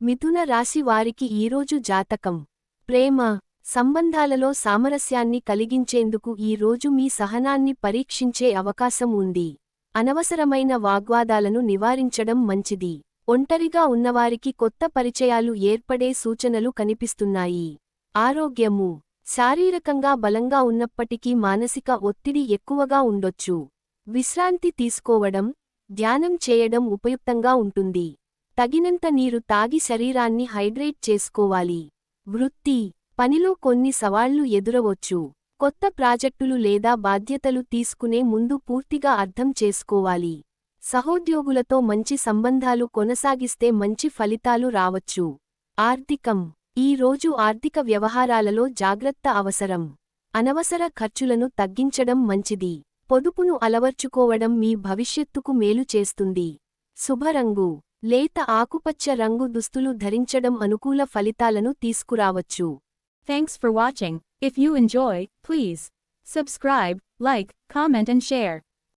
మిథున రాశి వారికి ఈరోజు జాతకం. ప్రేమ సంబంధాలలో సామరస్యాన్ని కలిగించేందుకు ఈ రోజు మీ సహనాన్ని పరీక్షించే అవకాశం ఉంది. అనవసరమైన వాగ్వాదాలను నివారించడం మంచిది. ఒంటరిగా ఉన్నవారికి కొత్త పరిచయాలు ఏర్పడే సూచనలు కనిపిస్తున్నాయి. ఆరోగ్యము శారీరకంగా బలంగా ఉన్నప్పటికీ మానసిక ఒత్తిడి ఎక్కువగా ఉండొచ్చు. విశ్రాంతి తీసుకోవడం ధ్యానం చేయడం ఉపయుక్తంగా ఉంటుంది. తగినంత నీరు తాగి శరీరాన్ని హైడ్రేట్ చేసుకోవాలి. వృత్తి. పనిలో కొన్ని సవాళ్ళు ఎదురవచ్చు. కొత్త ప్రాజెక్టులు లేదా బాధ్యతలు తీసుకునే ముందు పూర్తిగా అర్థం చేసుకోవాలి. సహోద్యోగులతో మంచి సంబంధాలు కొనసాగిస్తే మంచి ఫలితాలు రావచ్చు. ఆర్థికం. ఈ రోజు ఆర్థిక వ్యవహారాలలో జాగ్రత్త అవసరం. అనవసర ఖర్చులను తగ్గించడం మంచిది. పొదుపును అలవర్చుకోవడం మీ భవిష్యత్తుకు మేలు చేస్తుంది. శుభరంగు. లేత ఆకుపచ్చ రంగు దుస్తులు ధరించడం అనుకూల ఫలితాలను తీసుకురావచ్చు. Thanks for watching if you enjoy please subscribe like comment and share